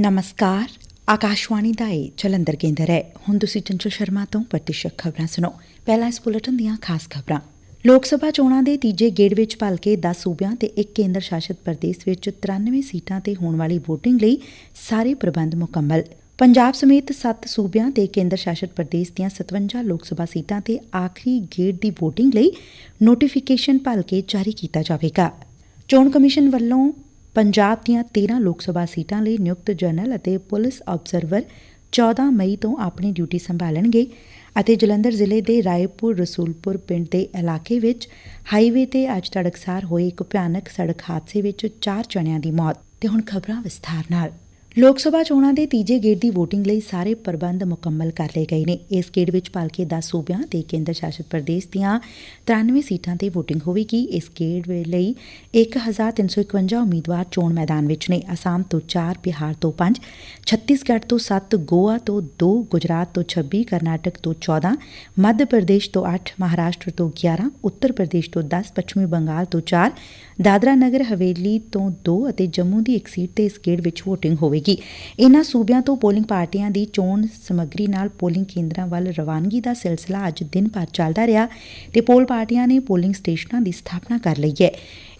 ਨਮਸਕਾਰ ਆਕਾਸ਼ਵਾਣੀ ਦਾ ਇਹ ਜਲੰਧਰ ਕੇਂਦਰ ਹੈ ਹੁਣ ਤੁਸੀਂ ਚੰਚਲ ਸ਼ਰਮਾ ਤੋਂ ਪ੍ਰਤੀਸ਼ਕ ਖਬਰਾਂ ਸੁਣੋ ਪਹਿਲਾਂ ਇਸ ਬੁਲੇਟਿਨ ਦੀਆਂ ਖਾਸ ਖਬਰਾਂ ਲੋਕ ਸਭਾ ਚੋਣਾਂ ਦੇ ਤੀਜੇ ਗੇੜ ਵਿੱਚ ਭਲਕੇ 10 ਸੂਬਿਆਂ ਤੇ ਇੱਕ ਕੇਂਦਰ ਸ਼ਾਸਿਤ ਪ੍ਰਦੇਸ਼ ਵਿੱਚ 93 ਸੀਟਾਂ ਤੇ ਹੋਣ ਵਾਲੀ VOTING ਲਈ ਸਾਰੇ ਪ੍ਰਬੰਧ ਮੁਕੰਮਲ ਪੰਜਾਬ ਸਮੇਤ 7 ਸੂਬਿਆਂ ਤੇ ਕੇਂਦਰ ਸ਼ਾਸਿਤ ਪ੍ਰਦੇਸ਼ ਦੀਆਂ 57 ਲੋਕ ਸਭਾ ਸੀਟਾਂ ਤੇ ਆਖਰੀ ਗੇੜ ਦੀ VOTING ਲਈ ਨੋਟੀਫਿਕੇਸ਼ਨ ਭਲਕੇ ਜਾਰੀ ਕੀਤਾ ਜਾਵੇਗਾ ਚੋਣ ਕਮਿਸ਼ਨ ਵੱਲੋਂ ਪੰਜਾਬ ਦੀਆਂ 13 ਲੋਕ ਸਭਾ ਸੀਟਾਂ ਲਈ ਨਿਯੁਕਤ ਜਨਰਲ ਅਤੇ ਪੁਲਿਸ ਆਬਜ਼ਰਵਰ 14 ਮਈ ਤੋਂ ਆਪਣੀ ਡਿਊਟੀ ਸੰਭਾਲਣਗੇ ਅਤੇ ਜਲੰਧਰ ਜ਼ਿਲ੍ਹੇ ਦੇ ਰਾਏਪੁਰ, ਰਸੂਲਪੁਰ ਪਿੰਡ ਦੇ ਇਲਾਕੇ ਵਿੱਚ ਹਾਈਵੇ ਤੇ ਅੱਜ ਤੜਕਸਾਰ ਹੋਏ ਇੱਕ ਭਿਆਨਕ ਸੜਕ ਹਾਦਸੇ ਵਿੱਚ ਚਾਰ ਜਣਿਆਂ ਦੀ ਮੌਤ। ਤੇ ਹੁਣ ਖਬਰਾਂ ਵਿਸਥਾਰ ਨਾਲ। ਲੋਕ ਸਭਾ ਚੋਣਾਂ ਦੇ ਤੀਜੇ ਗੇੜ ਦੀ ਵੋਟਿੰਗ ਲਈ ਸਾਰੇ ਪ੍ਰਬੰਧ ਮੁਕੰਮਲ ਕਰ ਲਏ ਗਏ ਨੇ। ਇਸ ਗੇੜ ਵਿੱਚ ਭਲਕੇ 10 ਸੂਬਿਆਂ ਤੇ ਕੇਂਦਰ ਸ਼ਾਸਤ ਪ੍ਰਦੇਸ਼ ਦੀਆਂ 93 ਸੀਟਾਂ ਤੇ ਵੋਟਿੰਗ ਹੋਵੇਗੀ। ਇਸ ਗੇੜ ਲਈ 1351 ਉਮੀਦਵਾਰ ਚੋਣ ਮੈਦਾਨ ਵਿੱਚ ਨੇ। ਅਸਾਮ ਤੋਂ 4 ਬਿਹਾਰ ਤੋਂ 5 ਛੱਤੀਸਗੜ੍ਹ ਤੋਂ 7 ਗੋਆ ਤੋਂ 2 ਗੁਜਰਾਤ ਤੋਂ 26 ਕਰਨਾਟਕ ਤੋਂ 14 ਮੱਧ ਪ੍ਰਦੇਸ਼ ਤੋਂ 8 ਮਹਾਰਾਸ਼ਟਰ ਤੋਂ 11 ਉੱਤਰ ਪ੍ਰਦੇਸ਼ ਤੋਂ 10 ਪੱਛਮੀ ਬੰਗਾਲ ਤੋਂ 4 ਦਾਦਰਾ ਨਗਰ ਹਵੇਲੀ ਤੋਂ 2 ਅਤੇ ਜੰਮੂ ਦੀ ਇੱਕ ਸੀਟ ਤੇ ਇਸ ਗੇੜ ਵਿੱਚ ਵੋਟਿੰਗ ਹੋਵੇਗੀ। ਇਨ੍ਹਾਂ ਸੂਬਿਆਂ ਤੋਂ ਪੋਲਿੰਗ ਪਾਰਟੀਆਂ ਦੀ ਚੋਣ ਸਮੱਗਰੀ ਨਾਲ ਪੋਲਿੰਗ ਕੇਂਦਰਾਂ ਵੱਲ ਰਵਾਨਗੀ ਦਾ ਸਿਲਸਿਲਾ ਅੱਜ ਦਿਨ ਭਰ ਚੱਲਦਾ ਰਿਹਾ ਤੇ ਪੋਲ ਪਾਰਟੀਆਂ ਨੇ ਪੋਲਿੰਗ ਸਟੇਸ਼ਨਾਂ ਦੀ ਸਥਾਪਨਾ ਕਰ ਲਈ ਹੈ।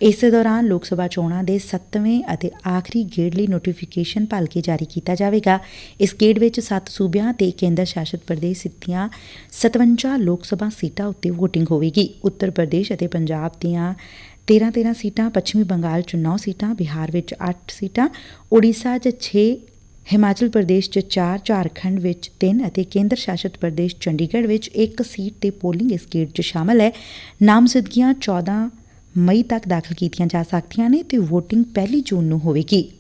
ਇਸੇ ਦੌਰਾਨ ਲੋਕ ਸਭਾ ਚੋਣਾਂ ਦੇ 7ਵੇਂ ਅਤੇ ਆਖਰੀ ਗੇੜ ਲਈ ਨੋਟੀਫਿਕੇਸ਼ਨ ਭਲ ਕੇ ਜਾਰੀ ਕੀਤਾ ਜਾਵੇਗਾ। ਇਸ ਗੇੜ ਵਿੱਚ 7 ਸੂਬਿਆਂ ਤੇ ਕੇਂਦਰ ਸ਼ਾਸਿਤ ਪ੍ਰਦੇਸ਼ ਦੀਆਂ 57 ਲੋਕ ਸਭਾ ਸੀਟਾਂ ਉੱਤੇ VOTING ਹੋਵੇਗੀ। ਉੱਤਰ ਪ੍ਰਦੇਸ਼ ਅਤੇ ਪੰਜਾਬ ਦੀਆਂ 13 13 ਸੀਟਾਂ, ਪੱਛਮੀ ਬੰਗਾਲ ਚ 9 ਸੀਟਾਂ, ਬਿਹਾਰ ਵਿੱਚ 8 ਸੀਟਾਂ ਓਡੀਸ਼ਾ ਚ 6 ਹਿਮਾਚਲ ਪ੍ਰਦੇਸ਼ ਚ 4 ਝਾਰਖੰਡ ਵਿੱਚ 3 ਅਤੇ ਕੇਂਦਰ ਸ਼ਾਸਿਤ ਪ੍ਰਦੇਸ਼ ਚੰਡੀਗੜ੍ਹ ਵਿੱਚ 1 ਸੀਟ ਤੇ ਪੋਲਿੰਗ ਇਸ ਗੇੜ ਚ ਸ਼ਾਮਲ ਹੈ। ਨਾਮਜ਼ਦਗੀਆਂ 14 ਮਈ ਤੱਕ ਦਾਖਲ ਕੀਤੀਆਂ ਜਾ ਸਕਦੀਆਂ ਨੇ ਤੇ VOTING ਪਹਿਲੀ ਜੂਨ ਨੂੰ ਹੋਵੇਗੀ।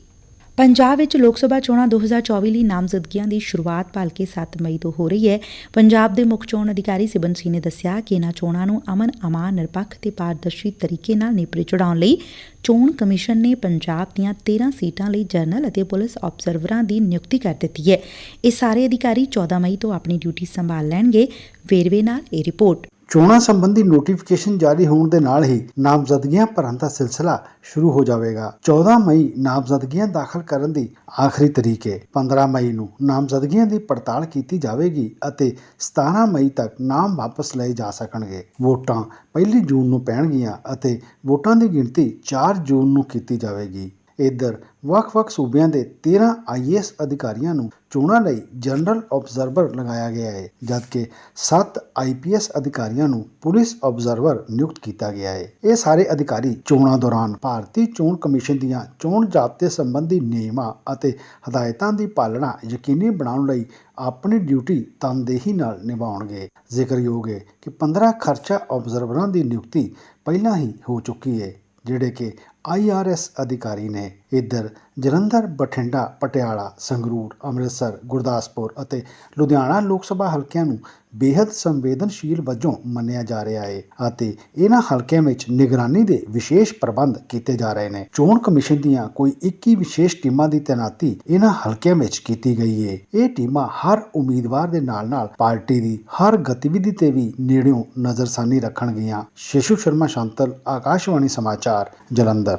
ਪੰਜਾਬ ਵਿੱਚ ਲੋਕ ਸਭਾ ਚੋਣਾਂ 2024 ਲਈ ਨਾਮਜ਼ਦਗੀਆਂ ਦੀ ਸ਼ੁਰੂਆਤ ਭਲਕੇ 7 ਮਈ ਤੋਂ ਹੋ ਰਹੀ ਹੈ। ਪੰਜਾਬ ਦੇ ਮੁੱਖ ਚੋਣ ਅਧਿਕਾਰੀ ਸਿਬਨ ਸਿੰਘ ਨੇ ਦੱਸਿਆ ਕਿ ਇਨ੍ਹਾਂ ਚੋਣਾਂ ਨੂੰ ਅਮਨ, ਅਮਾਨ, ਨਿਰਪੱਖ ਤੇ ਪਾਰਦਰਸ਼ੀ ਤਰੀਕੇ ਨਾਲ ਨੇਪਰੇ ਚੜਾਉਣ ਲਈ ਚੋਣ ਕਮਿਸ਼ਨ ਨੇ ਪੰਜਾਬ ਦੀਆਂ 13 ਸੀਟਾਂ ਲਈ ਜਨਰਲ ਅਤੇ ਪੁਲਿਸ ਆਬਜ਼ਰਵਰਾਂ ਦੀ ਨਿਯੁਕਤੀ ਕਰ ਦਿੱਤੀ ਹੈ। ਇਹ ਸਾਰੇ ਅਧਿਕਾਰੀ 14 ਮਈ ਤੋਂ ਆਪਣੀ ਡਿਊਟੀ ਸੰਭਾਲ ਲੈਣਗੇ। ਵੇਰਵੇ ਨਾਲ ਇਹ ਰਿਪੋਰਟ। ਚੋਣਾਂ ਸੰਬੰਧੀ ਨੋਟੀਫਿਕੇਸ਼ਨ ਜਾਰੀ ਹੋਣ ਦੇ ਨਾਲ ਹੀ ਨਾਮਜ਼ਦਗੀਆਂ ਭਰਨ ਦਾ ਸਿਲਸਿਲਾ ਸ਼ੁਰੂ ਹੋ ਜਾਵੇਗਾ। 14 ਮਈ ਨਾਮਜ਼ਦਗੀਆਂ ਦਾਖਲ ਕਰਨ ਦੀ ਆਖਰੀ ਤਰੀਕ ਹੈ 15 ਮਈ ਨੂੰ ਨਾਮਜ਼ਦਗੀਆਂ ਦੀ ਪੜਤਾਲ ਕੀਤੀ ਜਾਵੇਗੀ ਅਤੇ 17 ਮਈ ਤੱਕ ਨਾਮ ਵਾਪਸ ਲਏ ਜਾ ਸਕਣਗੇ। ਵੋਟਾਂ 1 ਜੂਨ ਨੂੰ ਪੈਣਗੀਆਂ ਅਤੇ ਵੋਟਾਂ ਦੀ ਗਿਣਤੀ 4 ਜੂਨ ਨੂੰ ਕੀਤੀ ਜਾਵੇਗੀ। ਇੱਧਰ ਵੱਖ-ਵੱਖ ਸੂਬਿਆਂ ਦੇ 13 ਆਈਏਐਸ ਅਧਿਕਾਰੀਆਂ ਨੂੰ ਚੋਣਾਂ ਲਈ ਜਨਰਲ ਆਬਜ਼ਰਵਰ ਲਗਾਇਆ ਗਿਆ ਹੈ, ਜਦਕਿ 7 ਆਈਪੀਐਸ ਅਧਿਕਾਰੀਆਂ ਨੂੰ ਪੁਲਿਸ ਆਬਜ਼ਰਵਰ ਨਿਯੁਕਤ ਕੀਤਾ ਗਿਆ ਹੈ। ਇਹ ਸਾਰੇ ਅਧਿਕਾਰੀ ਚੋਣਾਂ ਦੌਰਾਨ ਭਾਰਤੀ ਚੋਣ ਕਮਿਸ਼ਨ ਦੀਆਂ ਚੋਣ ਜ਼ਾਬਤੇ ਸੰਬੰਧੀ ਨਿਯਮਾਂ ਅਤੇ ਹਦਾਇਤਾਂ ਦੀ ਪਾਲਣਾ ਯਕੀਨੀ ਬਣਾਉਣ ਲਈ ਆਪਣੀ ਡਿਊਟੀ ਤਨਦੇਹੀ ਨਾਲ ਨਿਭਾਉਣਗੇ। ਜ਼ਿਕਰਯੋਗ ਹੈ ਕਿ 15 ਖਰਚਾ ਆਬਜ਼ਰਵਰਾਂ ਦੀ ਨਿਯੁਕਤੀ ਪਹਿਲਾਂ ਹੀ ਹੋ ਚੁੱਕੀ ਹੈ, ਜਿਹੜੇ ਕਿ ਆਈਆਰਐਸ ਅਧਿਕਾਰੀ ਨੇ ਇੱਧਰ ਜਲੰਧਰ, ਬਠਿੰਡਾ, ਪਟਿਆਲਾ, ਸੰਗਰੂਰ, ਅੰਮ੍ਰਿਤਸਰ, ਗੁਰਦਾਸਪੁਰ ਅਤੇ ਲੁਧਿਆਣਾ ਲੋਕ ਸਭਾ ਹਲਕਿਆਂ ਨੂੰ ਬੇहद ਸੰਵੇਦਨਸ਼ੀਲ ਵਜੋਂ ਮੰਨਿਆ ਜਾ ਰਿਹਾ ਹੈ ਅਤੇ ਇਹਨਾਂ ਹਲਕਿਆਂ ਵਿੱਚ ਨਿਗਰਾਨੀ ਦੇ ਵਿਸ਼ੇਸ਼ ਪ੍ਰਬੰਧ ਕੀਤੇ ਜਾ ਰਹੇ ਨੇ। ਚੋਣ ਕਮਿਸ਼ਨ ਦੀਆਂ ਕੋਈ 21 ਵਿਸ਼ੇਸ਼ ਟੀਮਾਂ ਦੀ ਤੈਨਾਤੀ ਇਹਨਾਂ ਹਲਕਿਆਂ ਵਿੱਚ ਕੀਤੀ ਗਈ ਹੈ ਇਹ ਟੀਮਾਂ ਹਰ ਉਮੀਦਵਾਰ ਦੇ ਨਾਲ-ਨਾਲ ਪਾਰਟੀ ਦੀ ਹਰ ਗਤੀਵਿਧੀ ਤੇ ਵੀ ਨੇੜਿਓਂ ਨਜ਼ਰਸਾਨੀ ਰੱਖਣਗੀਆਂ। ਸ਼ਿਸ਼ੂ ਸ਼ਰਮਾ, ਸ਼ਾਂਤਲ, ਆਕਾਸ਼ਵਾਣੀ ਸਮਾਚਾਰ, ਜਲੰਧਰ।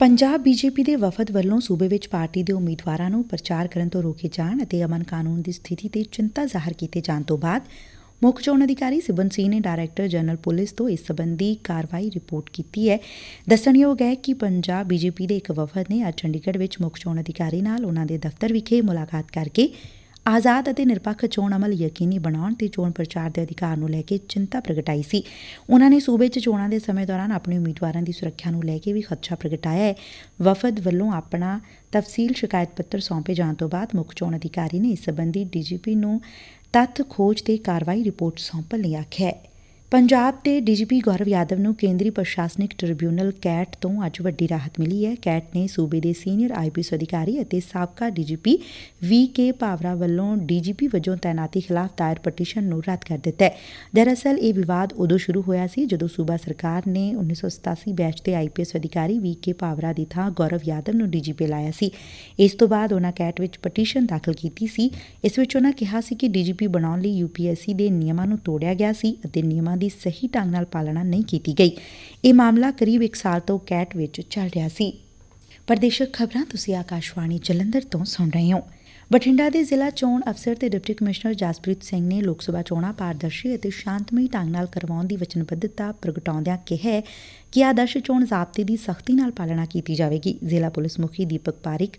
ਪੰਜਾਬ ਬੀਜੇਪੀ ਦੇ ਵਫਦ ਵੱਲੋਂ ਸੁਬੇ ਵਿੱਚ ਪਾਰਟੀ ਦੇ ਉਮੀਦਵਾਰਾਂ ਨੂੰ ਪ੍ਰਚਾਰ ਕਰਨ ਤੋਂ ਰੋਕੇ ਜਾਣ ਅਤੇ ਅਮਨ ਕਾਨੂੰਨ ਦੀ ਸਥਿਤੀ ਤੇ ਚਿੰਤਾ ਜ਼ਾਹਰ ਕੀਤੇ ਜਾਣ ਤੋਂ ਬਾਅਦ, ਮੁੱਖ ਚੋਣ ਅਧਿਕਾਰੀ ਸਿਬਨ ਸਿੰਘ ਨੇ ਡਾਇਰੈਕਟਰ ਜਨਰਲ ਪੁਲਿਸ ਤੋਂ ਇਸ ਸੰਬੰਧੀ ਕਾਰਵਾਈ ਰਿਪੋਰਟ ਕੀਤੀ ਹੈ। ਦੱਸਣਯੋਗ ਹੈ ਕਿ ਪੰਜਾਬ ਬੀਜੇਪੀ ਦੇ ਇੱਕ ਵਫਦ ਨੇ ਅੱਜ ਚੰਡੀਗੜ੍ਹ ਵਿੱਚ ਮੁੱਖ ਚੋਣ ਅਧਿਕਾਰੀ ਨਾਲ ਉਹਨਾਂ ਦੇ ਦਫ਼ਤਰ ਵਿਖੇ ਮੁਲਾਕਾਤ ਕਰਕੇ ਆਜ਼ਾਦ ਅਤੇ ਨਿਰਪੱਖ ਚੋਣ ਅਮਲ ਯਕੀਨੀ ਬਣਾਉਣ ਤੇ ਚੋਣ ਪ੍ਰਚਾਰ ਦੇ ਅਧਿਕਾਰ ਨੂੰ ਲੈ ਕੇ ਚਿੰਤਾ ਪ੍ਰਗਟਾਈ ਸੀ। ਉਹਨਾਂ ਨੇ ਸੂਬੇ 'ਚ ਚੋਣਾਂ ਦੇ ਸਮੇਂ ਦੌਰਾਨ ਆਪਣੇ ਉਮੀਦਵਾਰਾਂ ਦੀ ਸੁਰੱਖਿਆ ਨੂੰ ਲੈ ਕੇ ਵੀ ਖਦਸ਼ਾ ਪ੍ਰਗਟਾਇਆ ਹੈ। ਵਫਦ ਵੱਲੋਂ ਆਪਣਾ ਤਫਸੀਲ ਸ਼ਿਕਾਇਤ ਪੱਤਰ ਸੌਂਪੇ ਜਾਣ ਤੋਂ ਬਾਅਦ ਮੁੱਖ ਚੋਣ ਅਧਿਕਾਰੀ ਨੇ ਇਸ ਸੰਬੰਧੀ ਡੀਜੀਪੀ ਨੂੰ ਤੱਥ ਖੋਜ ਤੇ ਕਾਰਵਾਈ ਰਿਪੋਰਟ ਸੌਂਪਣ ਲਈ ਆਖਿਆ ਹੈ। ਪੰਜਾਬ ਦੇ ਡੀਜੀਪੀ ਗੌਰਵ ਯਾਦਵ ਨੂੰ ਕੇਂਦਰੀ ਪ੍ਰਸ਼ਾਸਨਿਕ ਟ੍ਰਿਬਿਊਨਲ ਕੈਟ ਤੋਂ ਅੱਜ ਵੱਡੀ ਰਾਹਤ ਮਿਲੀ ਹੈ। ਕੈਟ ਨੇ ਸੁਬੇ ਦੇ ਸੀਨੀਅਰ ਆਈਪੀਐਸ ਅਧਿਕਾਰੀ ਅਤੇ ਸਾਬਕਾ ਡੀਜੀਪੀ ਵੀ ਕੇ ਪਾਵਰਾ ਵੱਲੋਂ ਡੀਜੀਪੀ ਵਜੋਂ ਤਾਇਨਾਤੀ ਖਿਲਾਫ ਦਾਇਰ ਪਟੀਸ਼ਨ ਨੂੰ ਰੱਦ ਕਰ ਦਿੱਤਾ ਹੈ। ਦਰਅਸਲ, ਇਹ ਵਿਵਾਦ ਉਦੋਂ ਸ਼ੁਰੂ ਹੋਇਆ ਸੀ ਜਦੋਂ ਸੂਬਾ ਸਰਕਾਰ ਨੇ 1987 ਬੈਚ ਦੇ ਆਈਪੀਐਸ ਅਧਿਕਾਰੀ ਵੀ ਕੇ ਪਾਵਰਾ ਦੀ ਥਾਂ ਗੌਰਵ ਯਾਦਵ ਨੂੰ ਡੀਜੀਪੀ ਲਾਇਆ ਸੀ। ਇਸ ਤੋਂ ਬਾਅਦ ਉਹਨਾਂ ਕੈਟ ਵਿੱਚ ਪਟੀਸ਼ਨ ਦਾਖਲ ਕੀਤੀ ਸੀ। ਇਸ ਵਿੱਚ ਉਹਨਾਂ ਕਿਹਾ ਸੀ ਕਿ ਡੀਜੀਪੀ ਬਣਾਉਣ ਲਈ ਯੂਪੀਐਸਸੀ ਦੇ ਨਿਯਮਾਂ ਨੂੰ ਤੋੜਿਆ ਗਿਆ ਸੀ ਅਤੇ ਨਿਯਮਾਂ ਦੀ ਸਹੀ ਢੰਗ ਨਾਲ ਪਾਲਣਾ ਨਹੀਂ ਕੀਤੀ ਗਈ। ਇਹ ਮਾਮਲਾ ਕਰੀਬ 1 ਸਾਲ ਤੋਂ ਕੈਟ ਵਿੱਚ ਚੱਲ ਰਿਹਾ ਸੀ। ਪ੍ਰਦੇਸ਼ਕ ਖਬਰਾਂ ਤੁਸੀਂ ਆਕਾਸ਼ਵਾਣੀ ਜਲੰਧਰ ਤੋਂ ਸੁਣ ਰਹੇ ਹੋ। ਬਠਿੰਡਾ ਦੇ ਜ਼ਿਲ੍ਹਾ ਚੋਣ ਅਫਸਰ ਤੇ ਡਿਪਟੀ ਕਮਿਸ਼ਨਰ ਜਸਪ੍ਰੀਤ ਸਿੰਘ ਨੇ ਲੋਕ ਸਭਾ ਚੋਣਾਂ ਪਾਰਦਰਸ਼ੀ ਅਤੇ ਸ਼ਾਂਤਮਈ ਢੰਗ ਨਾਲ ਕਰਵਾਉਣ ਦੀ ਵਚਨਬੱਧਤਾ ਪ੍ਰਗਟਾਉਂਦਿਆਂ ਕਿਹਾ ਕਿ ਆਦਰਸ਼ ਚੋਣ ਜ਼ਾਬਤੇ ਦੀ ਸਖਤੀ ਨਾਲ ਪਾਲਣਾ ਕੀਤੀ ਜਾਵੇਗੀ। ਜ਼ਿਲ੍ਹਾ ਪੁਲਿਸ ਮੁਖੀ ਦੀਪਕ ਪਾਰਿਕ,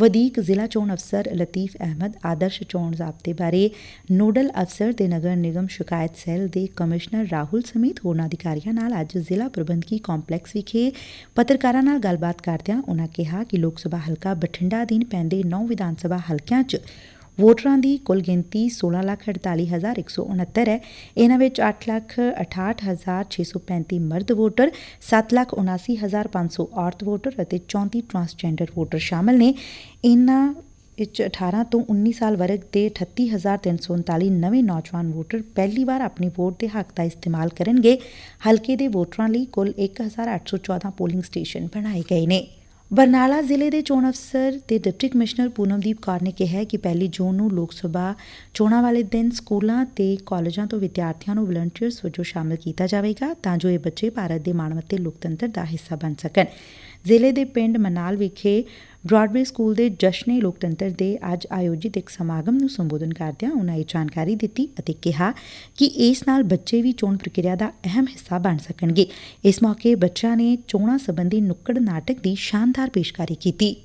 ਵਧੀਕ ਜ਼ਿਲ੍ਹਾ ਚੋਣ ਅਫਸਰ ਲਤੀਫ ਅਹਿਮਦ, ਆਦਰਸ਼ ਚੋਣ ਜ਼ਾਬਤੇ ਬਾਰੇ ਨੋਡਲ ਅਫਸਰ ਤੇ ਨਗਰ ਨਿਗਮ ਸ਼ਿਕਾਇਤ ਸੈੱਲ ਦੇ ਕਮਿਸ਼ਨਰ ਰਾਹੁਲ ਸਮੇਤ ਹੋਰਨਾਂ ਅਧਿਕਾਰੀਆਂ ਨਾਲ ਅੱਜ ਜ਼ਿਲ੍ਹਾ ਪ੍ਰਬੰਧਕੀ ਕੰਪਲੈਕਸ ਵਿਖੇ ਪੱਤਰਕਾਰਾਂ ਨਾਲ ਗੱਲਬਾਤ ਕਰਦਿਆਂ ਉਨ੍ਹਾਂ ਕਿਹਾ ਕਿ ਲੋਕ ਸਭਾ ਹਲਕਾ ਬਠਿੰਡਾ ਅਧੀਨ ਪੈਂਦੇ 9 ਵਿਧਾਨ ਸਭਾ ਹਲਕਿਆਂ 'ਚ ਵੋਟਰਾਂ ਦੀ ਕੁੱਲ ਗਿਣਤੀ 16,48,169 ਹੈ। ਇਹਨਾਂ ਵਿੱਚ 8,68,635 ਮਰਦ ਵੋਟਰ 7,79,500 ਔਰਤ ਵੋਟਰ ਅਤੇ 34 ਟਰਾਂਸਜੈਂਡਰ ਵੋਟਰ ਸ਼ਾਮਲ ਨੇ। ਇਹਨਾਂ ਵਿੱਚ 18 ਤੋਂ 19 ਸਾਲ ਵਰਗ ਦੇ 38339 ਨਵੇਂ ਨੌਜਵਾਨ ਵੋਟਰ ਪਹਿਲੀ ਵਾਰ ਆਪਣੀ ਵੋਟ ਦੇ ਹੱਕ ਦਾ ਇਸਤੇਮਾਲ ਕਰਨਗੇ। ਹਲਕੇ ਦੇ ਵੋਟਰਾਂ ਲਈ ਕੁੱਲ 1814 ਪੋਲਿੰਗ ਸਟੇਸ਼ਨ ਬਣਾਏ ਗਏ ਨੇ। ਬਰਨਾਲਾ ਜ਼ਿਲ੍ਹੇ ਦੇ ਚੋਣ ਅਫਸਰ ਤੇ ਡਿਪਟੀ ਕਮਿਸ਼ਨਰ ਪੂਨਮਦੀਪ ਕੌਰ ਨੇ ਕਿਹਾ ਕਿ ਪਹਿਲੀ ਜੂਨ ਨੂੰ ਲੋਕ ਸਭਾ ਚੋਣਾਂ ਵਾਲੇ ਦਿਨ ਸਕੂਲਾਂ ਤੇ ਕਾਲਜਾਂ ਤੋਂ ਵਿਦਿਆਰਥੀਆਂ ਨੂੰ ਵਲੰਟੀਅਰਸ ਵਜੋਂ ਸ਼ਾਮਲ ਕੀਤਾ ਜਾਵੇਗਾ ਤਾਂ ਜੋ ਇਹ ਬੱਚੇ ਭਾਰਤ ਦੇ ਮਾਣਮੱਤੇ ਲੋਕਤੰਤਰ ਦਾ ਹਿੱਸਾ ਬਣ ਸਕਣ। ਜ਼ਿਲ੍ਹੇ ਦੇ ਪਿੰਡ ਮਨਾਲ ਵਿਖੇ ਬ੍ਰਾਡਵੇ ਸਕੂਲ ਦੇ ਜਸ਼ਨੇ ਲੋਕਤੰਤਰ ਦੇ ਅੱਜ ਆਯੋਜਿਤ ਇੱਕ ਸਮਾਗਮ ਨੂੰ ਸੰਬੋਧਨ ਕਰਦਿਆਂ ਉਨ੍ਹਾਂ ਇਹ ਜਾਣਕਾਰੀ ਦਿੱਤੀ ਅਤੇ ਕਿਹਾ ਕਿ ਇਸ ਨਾਲ ਬੱਚੇ ਵੀ ਚੋਣ ਪ੍ਰਕਿਰਿਆ ਦਾ ਅਹਿਮ ਹਿੱਸਾ ਬਣ ਸਕਣਗੇ। ਇਸ ਮੌਕੇ ਬੱਚਿਆਂ ਨੇ ਚੋਣਾਂ ਸੰਬੰਧੀ ਨੁੱਕੜ ਨਾਟਕ ਦੀ ਸ਼ਾਨਦਾਰ ਪੇਸ਼ਕਾਰੀ ਕੀਤੀ।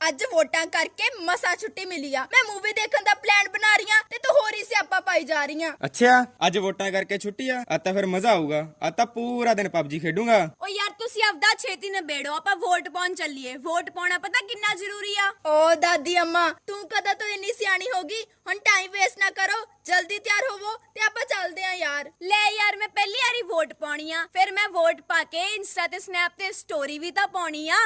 ਅੱਜ ਵੋਟਾਂ ਕਰਕੇ ਮਸਾ ਛੁੱਟੀ ਮਿਲੀ ਆ। ਮੈਂ ਮੂਵੀ ਦੇਖਣ ਦਾ ਪਲਾਨ ਬਣਾ ਰਹੀ ਆ ਤੇ ਤੂੰ ਹੋਰ ਹੀ ਸਿਆਪਾ ਪਾਈ ਜਾ ਰਹੀ ਆ। ਅੱਛਾ ਅੱਜ ਵੋਟਾਂ ਕਰਕੇ ਛੁੱਟੀ ਆ ਅੱਜ ਤਾਂ ਫਿਰ ਮਜ਼ਾ ਆਊਗਾ। ਅੱਜ ਤਾਂ ਪੂਰਾ ਦਿਨ ਪਬਜੀ ਖੇਡੂੰਗਾ। ਓ ਯਾਰ ਤੁਸੀਂ ਆਪਦਾ ਛੇਤੀ ਨਿਬੇੜੋ, ਆਪਾਂ ਵੋਟ ਪਾਉਣ ਚੱਲੀਏ। ਵੋਟ ਪਾਉਣਾ ਪਤਾ ਕਿੰਨਾ ਜ਼ਰੂਰੀ ਆ? ਓ ਦਾਦੀ ਅੰਮਾ, ਤੂੰ ਕਦੋਂ ਤੋਂ ਇੰਨੀ ਸਿਆਣੀ ਹੋ ਗਈ? ਹੁਣ ਟਾਈਮ ਵੇਸਟ ਨਾ ਕਰੋ, ਜਲਦੀ ਤਿਆਰ ਹੋਵੋ ਤੇ ਚੱਲਦੇ ਆ ਯਾਰ। ਲੈ ਯਾਰ ਮੈਂ ਪਹਿਲੀ ਵਾਰੀ ਵੋਟ ਪਾਉਣੀ ਆ। ਫਿਰ ਮੈਂ ਵੋਟ ਪਾ ਕੇ ਇੰਸਟਾ ਤੇ ਸਨੈਪ ਤੇ ਸਟੋਰੀ ਵੀ ਤਾਂ ਪਾਉਣੀ ਆ।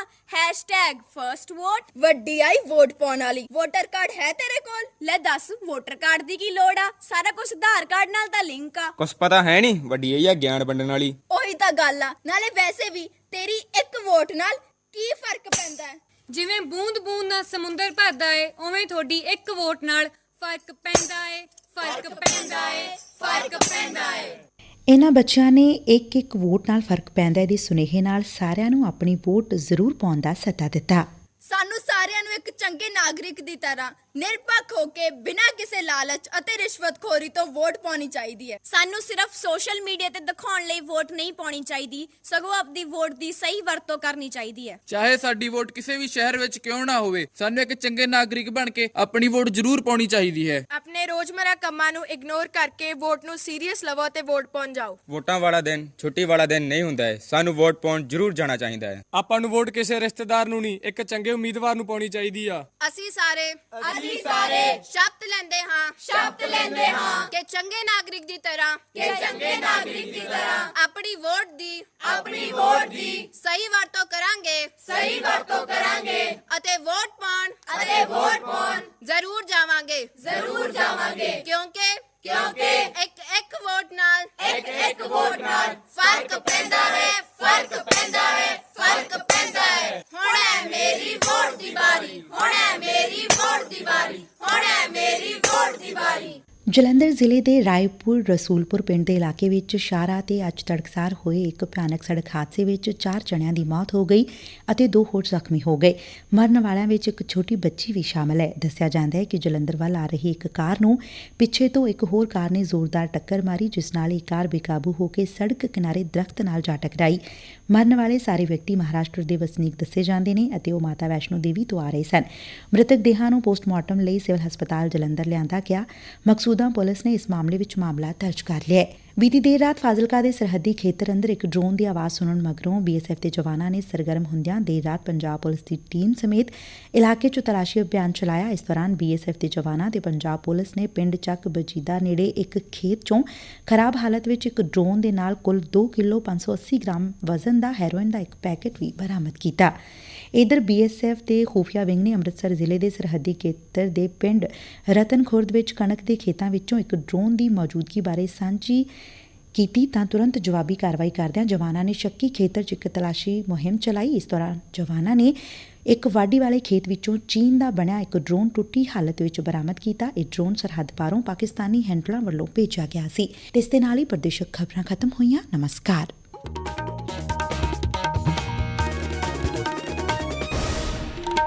#ਫਰਸਟਵੋਟ ਵੱਡੀ ਆਈ ਵੋਟ ਪਾਉਣ ਵਾਲੀ। ਵੋਟਰ ਕਾਰਡ ਹੈ ਤੇਰੇ ਕੋਲ? ਲੈ ਦੱਸ ਵੋਟਰ ਕਾਰਡ ਦੀ ਕੀ ਲੋੜ ਆ? ਸਾਰਾ ਕੁਝ ਆਧਾਰ ਕਾਰਡ ਨਾਲ ਤਾਂ ਲਿੰਕ ਆ। ਕੁਛ ਪਤਾ ਹੈ ਨਹੀਂ ਵੱਡੀ ਇਹ ਆ ਗਿਆਨ ਵੰਡਣ ਵਾਲੀ। ਉਹੀ ਤਾਂ ਗੱਲ ਆ। ਨਾਲੇ ਵੈਸੇ ਵੀ ਤੇਰੀ ਇੱਕ ਵੋਟ ਨਾਲ ਕੀ ਫ਼ਰਕ ਪੈਂਦਾ ਹੈ? ਜਿਵੇਂ ਬੂੰਦ ਬੂੰਦ ਨਾਲ ਸਮੁੰਦਰ ਭਰਦਾ ਏ ਉਵੇਂ ਤੁਹਾਡੀ ਇੱਕ ਵੋਟ ਨਾਲ ਫ਼ਰਕ ਪੈਂਦਾ ਏ। ਫ਼ਰਕ ਪੈਂਦਾ ਏ, ਫ਼ਰਕ ਪੈਂਦਾ ਏ। ਇਨ੍ਹਾਂ ਬੱਚਿਆਂ ਨੇ ਇੱਕ ਇੱਕ ਵੋਟ ਨਾਲ ਫ਼ਰਕ ਪੈਂਦਾ ਹੈ। ਦੇ ਸੁਨੇਹੇ ਨਾਲ ਸਾਰਿਆਂ ਨੂੰ ਆਪਣੀ ਵੋਟ ਜ਼ਰੂਰ ਪਾਉਣ ਦਾ ਸੱਦਾ ਦਿੱਤਾ। ਸਾਰਿਆਂ ਨੂੰ ਇੱਕ ਚੰਗੇ ਨਾਗਰਿਕ ਦੀ ਤਰ੍ਹਾਂ ਨਿਰਪੱਖ ਹੋ ਕੇ ਬਿਨਾਂ ਕਿਸੇ ਲਾਲਚ ਅਤੇ ਰਿਸ਼ਵਤਖੋਰੀ ਤੋਂ ਵੋਟ ਪਾਉਣੀ ਚਾਹੀਦੀ ਹੈ। ਸਾਨੂੰ ਸਿਰਫ ਸੋਸ਼ਲ ਮੀਡੀਆ ਤੇ ਦਿਖਾਉਣ ਲਈ ਵੋਟ ਨਹੀਂ ਪਾਉਣੀ ਚਾਹੀਦੀ ਸਗੋਂ ਆਪਣੀ ਵੋਟ ਦੀ ਸਹੀ ਵਰਤੋਂ ਕਰਨੀ ਚਾਹੀਦੀ ਹੈ। ਚਾਹੇ ਸਾਡੀ ਵੋਟ ਕਿਸੇ ਵੀ ਸ਼ਹਿਰ ਵਿੱਚ ਕਿਉਂ ਨਾ ਹੋਵੇ ਸਾਨੂੰ ਇੱਕ ਚੰਗੇ ਨਾਗਰਿਕ ਬਣ ਕੇ ਆਪਣੀ ਵੋਟ ਜ਼ਰੂਰ ਪਾਉਣੀ ਚਾਹੀਦੀ ਹੈ। ਆਪਣੇ ਰੋਜ਼ਮਰਾ ਕੰਮਾਂ ਨੂੰ ਇਗਨੋਰ ਕਰਕੇ ਵੋਟ ਨੂੰ ਸੀਰੀਅਸ ਲਵੋ ਤੇ ਵੋਟ ਪਾਉਣ ਜਾਓ। ਵੋਟਾਂ ਵਾਲਾ ਦਿਨ ਛੁੱਟੀ ਵਾਲਾ ਦਿਨ ਨਹੀਂ ਹੁੰਦਾ ਹੈ। ਸਾਨੂੰ ਵੋਟ ਪਾਉਣ ਜ਼ਰੂਰ ਜਾਣਾ ਚਾਹੀਦਾ ਹੈ। ਆਪਾਂ ਨੂੰ ਵੋਟ ਕਿਸੇ ਰਿਸ਼ਤੇਦਾਰ ਨੂੰ ਨਹੀਂ ਇੱਕ ਚੰਗੇ ਉਮੀਦਵਾਰ ਨੂੰ ਪਾਉਣੀ ਚਾਹੀਦੀ ਆ। ਅਸੀਂ ਸਾਰੇ ਅਸੀਂ ਸਾਰੇ ਸ਼ਬਦ ਲੈਂਦੇ ਹਾਂ। ਸ਼ਬਦ ਲੈਂਦੇ ਹਾਂ। ਕਿ ਚੰਗੇ ਨਾਗਰਿਕ ਦੀ ਤਰ੍ਹਾਂ ਕਿ ਚੰਗੇ ਨਾਗਰਿਕ ਦੀ ਤਰ੍ਹਾਂ। ਆਪਣੀ ਵੋਟ ਦੀ ਆਪਣੀ ਵੋਟ ਦੀ ਸਹੀ ਵਰਤੋਂ ਕਰਾਂਗੇ। ਸਹੀ ਵਰਤੋਂ ਕਰਾਂਗੇ। ਅਤੇ ਵੋਟ ਪਾਉਣ ਅਤੇ ਵੋਟ ਪਾਉਣ। ਜ਼ਰੂਰ ਜਾਵਾਂਗੇ। ਜ਼ਰੂਰ ਜਾਵਾਂਗੇ। ਕਿਉਂਕਿ ਕਿਉਂਕਿ ਇੱਕ ਇੱਕ ਵੋਟ ਨਾਲ ਇੱਕ ਇੱਕ ਵੋਟ ਨਾਲ ਫ਼ਰਕ ਪੈਂਦਾ ਹੈ। ਜਲੰਧਰ ਜ਼ਿਲ੍ਹੇ ਦੇ ਰਾਏਪੁਰ ਰਸੂਲਪੁਰ ਪਿੰਡ ਦੇ ਇਲਾਕੇ ਵਿੱਚ ਸ਼ਾਰਾ ਤੇ ਅੱਜ ਤੜਕਸਾਰ ਹੋਏ ਇੱਕ ਭਿਆਨਕ ਸੜਕ ਹਾਦਸੇ ਵਿੱਚ ਚਾਰ ਜਣਿਆਂ ਦੀ ਮੌਤ ਹੋ ਗਈ ਅਤੇ ਦੋ ਹੋਰ ਜ਼ਖਮੀ ਹੋ ਗਏ। ਮਰਨ ਵਾਲਿਆਂ ਵਿੱਚ ਇੱਕ ਛੋਟੀ ਬੱਚੀ ਵੀ ਸ਼ਾਮਲ ਹੈ। ਦੱਸਿਆ ਜਾਂਦਾ ਹੈ ਕਿ ਜਲੰਧਰ ਵੱਲ ਆ ਰਹੀ ਇੱਕ ਕਾਰ ਨੂੰ ਪਿੱਛੇ ਤੋਂ ਇੱਕ ਹੋਰ ਕਾਰ ਨੇ ਜ਼ੋਰਦਾਰ ਟੱਕਰ ਮਾਰੀ, ਜਿਸ ਨਾਲ ਇਹ ਕਾਰ ਬੇਕਾਬੂ ਹੋ ਕੇ ਸੜਕ ਕਿਨਾਰੇ ਦਰਖਤ ਨਾਲ ਜਾ ਟਕਰਾਈ। ਮਰਨ ਵਾਲੇ ਸਾਰੇ ਵਿਅਕਤੀ ਮਹਾਰਾਸ਼ਟਰ ਦੇ ਵਸਨੀਕ ਦੱਸੇ ਜਾਂਦੇ ਨੇ ਅਤੇ ਉਹ ਮਾਤਾ ਵੈਸ਼ਨੋ ਦੇਵੀ ਤੋਂ ਆ ਰਹੇ ਸਨ। ਮ੍ਰਿਤਕ ਦੇਹਾਂ ਨੂੰ ਪੋਸਟਮਾਰਟਮ ਲਈ ਸਿਵਲ ਹਸਪਤਾਲ ਜਲੰਧਰ ਲਿਆਂਦਾ ਗਿਆ। ਮਕਸੂਦਾ ਪੁਲਿਸ ਨੇ ਇਸ ਮਾਮਲੇ ਵਿੱਚ ਮਾਮਲਾ ਦਰਜ ਕਰ ਲਿਆ ਬੀਤੀ ਦੇਰ ਰਾਤ ਫਾਜ਼ਿਲਕਾ ਦੇ ਸਰਹੱਦੀ ਖੇਤਰ ਅੰਦਰ ਇੱਕ ਡਰੋਨ ਦੀ ਆਵਾਜ਼ ਸੁਣਨ ਮਗਰੋਂ ਬੀਐਸਐਫ ਦੇ ਜਵਾਨਾਂ ਨੇ ਸਰਗਰਮ ਹੁੰਦਿਆਂ ਦੇਰ ਰਾਤ ਪੰਜਾਬ ਪੁਲਿਸ ਦੀ ਟੀਮ ਸਮੇਤ ਇਲਾਕੇ 'ਚ ਤਲਾਸ਼ੀ ਅਭਿਆਨ ਚਲਾਇਆ। ਇਸ ਦੌਰਾਨ ਬੀਐਸਐਫ ਦੇ ਜਵਾਨਾਂ ਤੇ ਪੰਜਾਬ ਪੁਲਿਸ ਨੇ ਪਿੰਡ ਚੱਕ ਬਜੀਦਾ ਨੇੜੇ ਇੱਕ ਖੇਤ 'ਚੋਂ ਖਰਾਬ ਹਾਲਤ ਵਿੱਚ ਇੱਕ ਡਰੋਨ ਦੇ ਨਾਲ ਕੁੱਲ 2 ਕਿਲੋ 580 ਗ੍ਰਾਮ ਵਜ਼ਨ ਦਾ ਹੈਰੋਇਨ ਦਾ ਇੱਕ ਪੈਕੇਟ ਵੀ ਬਰਾਮਦ ਕੀਤਾ। ਇਧਰ ਬੀਐਸਐਫ ਦੇ ਖੂਫੀਆ ਵਿੰਗ ਨੇ ਅੰਮ੍ਰਿਤਸਰ ਜ਼ਿਲ੍ਹੇ ਦੇ ਸਰਹੱਦੀ ਖੇਤਰ ਦੇ ਪਿੰਡ ਰਤਨ ਖੁਰਦ ਵਿੱਚ ਕਣਕ ਦੇ ਖੇਤਾਂ ਵਿੱਚੋਂ ਇੱਕ ਡਰੋਨ ਦੀ ਮੌਜੂਦਗੀ ਬਾਰੇ ਸਾਂਝੀ ਕੀਤੀ ਤਾਂ ਤੁਰੰਤ ਜਵਾਬੀ ਕਾਰਵਾਈ ਕਰਦਿਆਂ ਜਵਾਨਾਂ ਨੇ ਸ਼ੱਕੀ ਖੇਤਰ 'ਚ ਇੱਕ ਤਲਾਸ਼ੀ ਮੁਹਿੰਮ ਚਲਾਈ। ਇਸ ਦੌਰਾਨ ਜਵਾਨਾਂ ਨੇ ਇੱਕ ਵਾਢੀ ਵਾਲੇ ਖੇਤ ਵਿੱਚੋਂ ਚੀਨ ਦਾ ਬਣਿਆ ਇੱਕ ਡਰੋਨ ਟੁੱਟੀ ਹਾਲਤ ਵਿੱਚ ਬਰਾਮਦ ਕੀਤਾ। ਇਹ ਡਰੋਨ ਸਰਹੱਦ ਪਾਰੋਂ ਪਾਕਿਸਤਾਨੀ ਹੈਂਡਲਰਾਂ ਵੱਲੋਂ ਭੇਜਿਆ ਗਿਆ ਸੀ। ਇਸ ਦੇ ਨਾਲ ਹੀ ਪ੍ਰਦੇਸ਼ਕ ਖਬਰਾਂ ਖਤਮ ਹੋਈਆਂ। ਨਮਸਕਾਰ।